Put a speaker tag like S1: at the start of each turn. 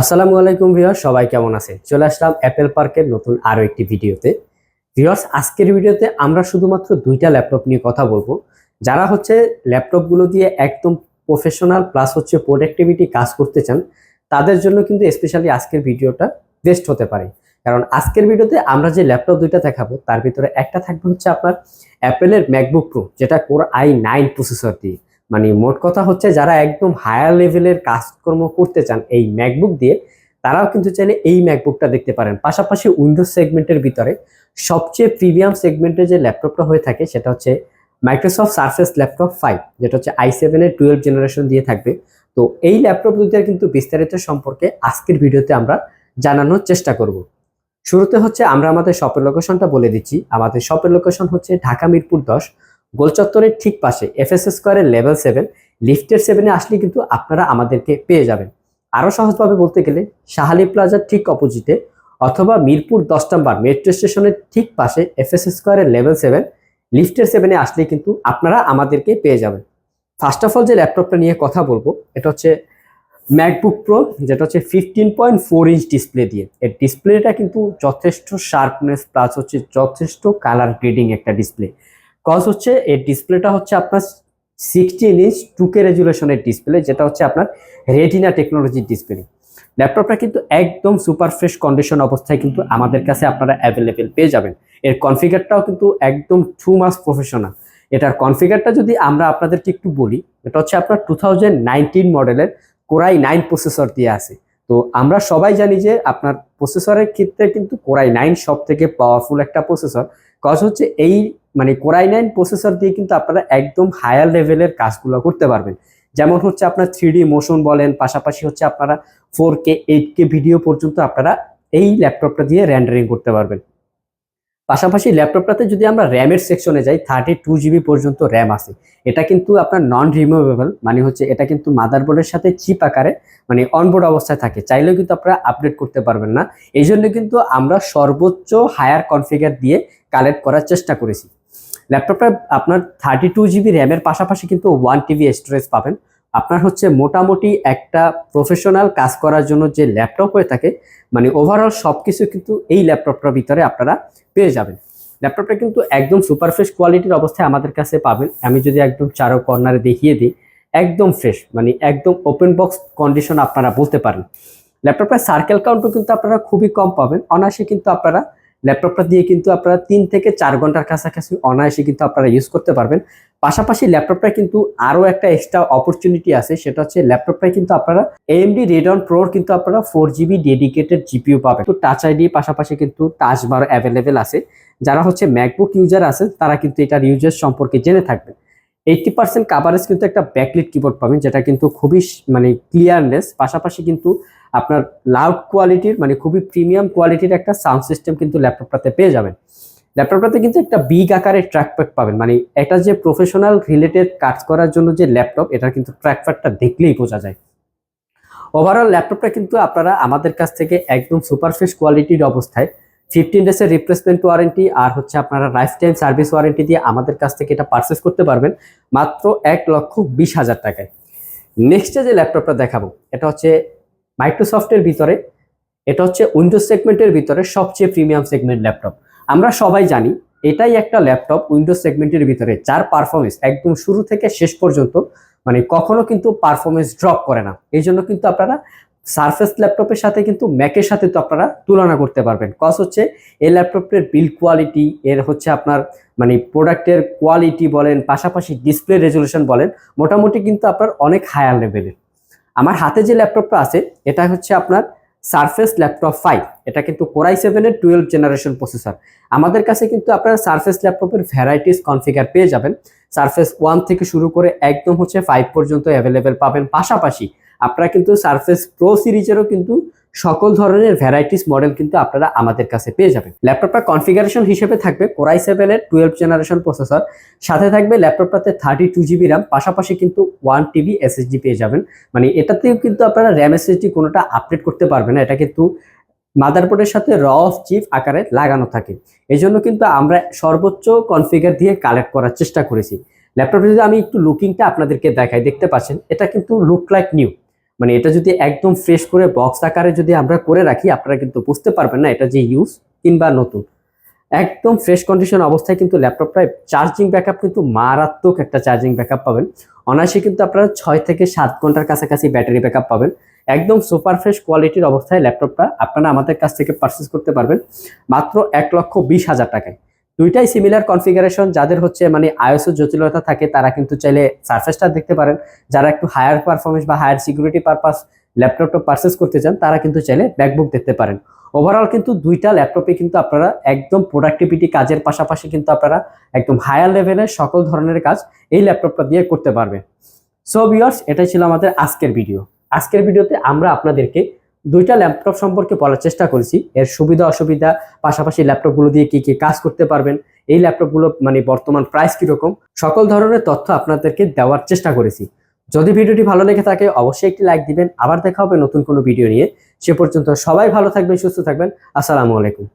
S1: আসসালামু আলাইকুম ভিউয়ার সবাই কেমন আছেন? চলে আসলাম অ্যাপেল পার্কের নতুন আরও একটি ভিডিওতে। ভিউয়ার্স, আজকের ভিডিওতে আমরা শুধুমাত্র দুইটা ল্যাপটপ নিয়ে কথা বলব। যারা হচ্ছে ল্যাপটপগুলো দিয়ে একদম প্রফেশনাল প্লাস হচ্ছে প্রোডাক্টিভিটি কাজ করতে চান, তাদের জন্য কিন্তু স্পেশালি আজকের ভিডিওটা বেস্ট হতে পারে। কারণ আজকের ভিডিওতে আমরা যে ল্যাপটপ দুইটা দেখাবো, তার ভিতরে একটা থাকবে হচ্ছে আপনার অ্যাপেলের ম্যাকবুক প্রো যেটা কোর আই নাইন প্রসেসর দিয়ে। মানে মোট কথা হচ্ছে যারা একদম হায়ার লেভেলের কাজকর্ম করতে চান এই ম্যাকবুক দিয়ে, তারাও কিন্তু চাইলে এই ম্যাকবুকটা দেখতে পারেন। পাশাপাশি উইন্ডোজ সেগমেন্টের ভিতরে সবচেয়ে প্রিমিয়াম সেগমেন্টের যে ল্যাপটপটা হয়ে থাকে, সেটা হচ্ছে মাইক্রোসফট সার্ফেস ল্যাপটপ ফাইভ যেটা হচ্ছে আই সেভেনের টুয়েলভ জেনারেশন দিয়ে থাকবে। তো এই ল্যাপটপ দুইটার কিন্তু বিস্তারিত সম্পর্কে আজকের ভিডিওতে আমরা জানানোর চেষ্টা করব। শুরুতে হচ্ছে আমরা আমাদের শপের লোকেশনটা বলে দিচ্ছি। আমাদের শপের লোকেশন হচ্ছে ঢাকা মিরপুর দশ। গোলচত্বরের ঠিক পাশে এফএস স্কোয়ারের লেভেল সেভেন লিফটের সেভেনে আসলে কিন্তু আপনারা আমাদেরকে পেয়ে যাবেন। আরও সহজভাবে বলতে গেলে শাহালি প্লাজার ঠিক অপোজিটে অথবা মিরপুর দশ নম্বর মেট্রো স্টেশনের ঠিক পাশে এফএস স্কোয়ারের লেভেল সেভেন লিফটের সেভেনে আসলে কিন্তু আপনারা আমাদেরকে পেয়ে যাবেন। ফার্স্ট অফ অল যে ল্যাপটপটা নিয়ে কথা বলব, এটা হচ্ছে ম্যাকবুক প্রো যেটা হচ্ছে fifteen point four inch display দিয়ে। এর ডিসপ্লেটা কিন্তু যথেষ্ট শার্পনেস প্লাস হচ্ছে যথেষ্ট কালার গ্রেডিং একটা ডিসপ্লে কজ হচ্ছে এর ডিসপ্লেটা হচ্ছে আপনার সিক্সটিন ইঞ্চ টুকে রেজুলেশনের ডিসপ্লে যেটা হচ্ছে আপনার রেটিনা টেকনোলজির ডিসপ্লে ল্যাপটপটা কিন্তু একদম সুপার ফ্রেশ কন্ডিশন অবস্থায় কিন্তু আমাদের কাছে আপনারা অ্যাভেলেবেল পেয়ে যাবেন। এর কনফিগারটাও কিন্তু একদম টু মাস প্রফেশনাল এটার কনফিগারটা যদি আমরা আপনাদেরকে একটু বলি, এটা হচ্ছে আপনার টু থাউজেন্ড নাইনটিন মডেলের কোরাই নাইন প্রসেসর দিয়ে আছে। তো আমরা সবাই জানি যে আপনার প্রসেসরের ক্ষেত্রে কিন্তু কোরাই নাইন সব থেকে পাওয়ারফুল একটা প্রসেসর কজ হচ্ছে এই মানে কোরাই নাইন প্রসেসর দিয়ে কিন্তু আপনারা একদম হায়ার লেভেলের কাজগুলো করতে পারবেন। যেমন হচ্ছে আপনার থ্রি মোশন বলেন, পাশাপাশি হচ্ছে আপনারা four K eight K video পর্যন্ত আপনারা এই ল্যাপটপটা দিয়ে র্যান্ডারিং করতে পারবেন। পাশাপাশি ল্যাপটপটাতে যদি আমরা র্যামের সেকশনে যাই থার্টি টু জিবি পর্যন্ত র্যাম আছে। এটা কিন্তু আপনার নন রিমুভেবল মানে হচ্ছে এটা কিন্তু মাদারবোর্ডের সাথে চিপ আকারে মানে অনবোর্ড অবস্থায় থাকে। চাইলেও কিন্তু আপনারা আপডেট করতে পারবেন না। এই জন্য কিন্তু আমরা সর্বোচ্চ হায়ার কনফিগার দিয়ে কালেক্ট করার চেষ্টা করেছি। ল্যাপটপটা আপনার থার্টি টু জিবি র্যামের পাশাপাশি কিন্তু ওয়ান টিবি স্টোরেজ পাবেন। আপনার হচ্ছে মোটামুটি একটা প্রফেশনাল কাজ করার জন্য যে ল্যাপটপ হয়ে থাকে মানে ওভারঅল সব কিছু কিন্তু এই ল্যাপটপটার ভিতরে আপনারা পেয়ে যাবেন। ল্যাপটপটা কিন্তু একদম সুপারফ্রেশ কোয়ালিটির অবস্থায় আমাদের কাছে পাবেন। আমি যদি একদম চারো কর্নারে দেখিয়ে দিই, একদম ফ্রেশ মানে একদম ওপেন বক্স কন্ডিশন আপনারা বলতে পারেন। ল্যাপটপের সার্কেল কাউন্টও কিন্তু আপনারা খুবই কম পাবেন। অনায়াসে কিন্তু আপনারা ল্যাপটপটা দিয়ে কিন্তু আপনারা তিন থেকে চার ঘণ্টার কাছাকাছি অনায়াসে কিন্তু আপনারা ইউজ করতে পারবেন। পাশাপাশি ল্যাপটপটা কিন্তু আরও একটা এক্সট্রা অপরচুনিটি আছে, সেটা হচ্ছে ল্যাপটপটায় কিন্তু আপনারা এএমডি রেডন প্রোর কিন্তু আপনারা ফোর জিবি ডেডিকেটেড জিপিও পাবেন। তো টাচ আইডি পাশাপাশি কিন্তু টাচ বার অ্যাভেলেবেল আছে। যারা হচ্ছে ম্যাকবুক ইউজার আছে তারা কিন্তু এটার ইউজার সম্পর্কে জেনে থাকবেন। এইটটি পার্সেন্ট কাভারেজ কিন্তু একটা ব্যাকলিট কিবোর্ড পাবেন, যেটা কিন্তু খুবই মানে ক্লিয়ারনেস পাশাপাশি কিন্তু আপনার লাউড কোয়ালিটির মানে খুবই প্রিমিয়াম কোয়ালিটির একটা সাউন্ড সিস্টেম কিন্তু ল্যাপটপটাতে পেয়ে যাবেন। ল্যাপটপটাতে কিন্তু একটা বিগ আকারের ট্র্যাকপ্যাড পাবেন মানে এটা যে প্রফেশনাল রিলেটেড কাজ করার জন্য যে ল্যাপটপ এটা কিন্তু ট্র্যাকপ্যাডটা দেখলেই বোঝা যায়। ওভারঅল ল্যাপটপটা কিন্তু আপনারা আমাদের কাছ থেকে একদম সুপারফেস কোয়ালিটির অবস্থায় ফিফটিন ডেসের রিপ্লেসমেন্ট ওয়ারেন্টি আর হচ্ছে আপনারা লাইফ টাইম সার্ভিস ওয়ারেন্টি দিয়ে আমাদের কাছ থেকে এটা পারচেস করতে পারবেন মাত্র এক লক্ষ বিশ হাজার টাকায়। নেক্সটে যে ল্যাপটপটা দেখাবো, এটা হচ্ছে মাইক্রোসফটের ভিতরে, এটা হচ্ছে উইন্ডোজ সেগমেন্টের ভিতরে সবচেয়ে প্রিমিয়াম সেগমেন্ট ল্যাপটপ আমরা সবাই জানি এটাই একটা ল্যাপটপ উইন্ডোজ সেগমেন্টের ভিতরে, যার পারফরমেন্স একদম শুরু থেকে শেষ পর্যন্ত মানে কখনো কিন্তু পারফরমেন্স ড্রপ করে না। এই জন্য কিন্তু আপনারা সারফেস ল্যাপটপের সাথে কিন্তু ম্যাকের সাথে তো আপনারা তুলনা করতে পারবেন। কজ হচ্ছে এই ল্যাপটপের বিল্ড কোয়ালিটি এর হচ্ছে আপনার মানে প্রোডাক্টের কোয়ালিটি বলেন, পাশাপাশি ডিসপ্লে রেজলিউশন বলেন, মোটামুটি কিন্তু আপনার অনেক হায়ার লেভেলের আমার হাতে যে ল্যাপটপটা আছে, এটা হচ্ছে আপনার সারফেস ল্যাপটপ ফাইভ এটা কিন্তু কোরাই সেভেনের টুয়েলভ জেনারেশন প্রসেসর আমাদের কাছে কিন্তু আপনারা সারফেস ল্যাপটপের ভ্যারাইটিস কনফিগার পেয়ে যাবেন। সারফেস ওয়ান থেকে শুরু করে একদম হচ্ছে ফাইভ পর্যন্ত অ্যাভেলেবেল পাবেন। পাশাপাশি আপনারা কিন্তু সারফেস প্রো সিরিজেরও কিন্তু সকল ধরনের ভ্যারাইটিস মডেল কিন্তু আপনারা আমাদের কাছে পেয়ে যাবেন। ল্যাপটপটা কনফিগারেশন হিসেবে থাকবে কোরাই সেভেনের টুয়েলভ জেনারেশন প্রসেসর সাথে থাকবে ল্যাপটপটাতে থার্টি টু জিবি র্যাম পাশাপাশি কিন্তু ওয়ান টিবি এসএসডি পেয়ে যাবেন। মানে এটাতেও কিন্তু আপনারা র্যাম এসএসডি কোনোটা আপডেট করতে পারবেন না, এটা কিন্তু মাদারবোর্ডের সাথে র অফ চিপ আকারে লাগানো থাকে। এই জন্য কিন্তু আমরা সর্বোচ্চ কনফিগার দিয়ে কালেক্ট করার চেষ্টা করেছি। ল্যাপটপে যদি আমি একটু লুকিংটা আপনাদেরকে দেখাই, দেখতে পাচ্ছেন, এটা কিন্তু লুক লাইক নিউ মানে এটা যদি একদম ফ্রেশ করে বক্স আকারে যদি আমরা করে রাখি, আপনারা কিন্তু বুঝতে পারবেন না এটা যে ইউজ কিংবা নতুন। একদম ফ্রেশ কন্ডিশন অবস্থায় কিন্তু ল্যাপটপটায় চার্জিং ব্যাকআপ কিন্তু মারাত্মক একটা চার্জিং ব্যাকআপ পাবেন। অনায়াসে কিন্তু আপনারা ছয় থেকে সাত ঘণ্টার কাছাকাছি ব্যাটারি ব্যাকআপ পাবেন। একদম সুপার ফ্রেশ কোয়ালিটির অবস্থায় ল্যাপটপটা আপনারা আমাদের কাছ থেকে পারচেস করতে পারবেন। মাত্র এক লক্ষ বিশ হাজার টাকায়। দুইটাই সিমিলার কনফিগারেশন যাদের হচ্ছে মানে আইএসও জটিলতা থাকে, তারা কিন্তু চাইলে সার্ফেসটা দেখতে পারেন। যারা একটু হায়ার পারফরমেন্স বা হায়ার সিকিউরিটি পারপাস ল্যাপটপটা পারচেস করতে চান, তারা কিন্তু চাইলে ব্যাকবুক দেখতে পারেন। ওভারঅল কিন্তু দুইটা ল্যাপটপে কিন্তু আপনারা একদম প্রোডাক্টিভিটি কাজের পাশাপাশি কিন্তু আপনারা একদম হায়ার লেভেলের সকল ধরনের কাজ এই ল্যাপটপটা দিয়ে করতে পারবেন। সো ভিউয়ার্স এটাই ছিল আমাদের আজকের ভিডিও আজকের ভিডিওতে আমরা আপনাদেরকে দুইটা ল্যাপটপ সম্পর্কে বলার চেষ্টা করেছি। এর সুবিধা, অসুবিধা, পাশাপাশি ল্যাপটপগুলো দিয়ে কি কি কাজ করতে পারবেন, এই ল্যাপটপগুলো মানে বর্তমান প্রাইস কীরকম, সকল ধরনের তথ্য আপনাদেরকে দেওয়ার চেষ্টা করেছি। যদি ভিডিওটি ভালো লেগে থাকে, অবশ্যই একটি লাইক দিবেন। আবার দেখা হবে নতুন কোনো ভিডিও নিয়ে। সে পর্যন্ত সবাই ভালো থাকবেন, সুস্থ থাকবেন। আসসালামু আলাইকুম।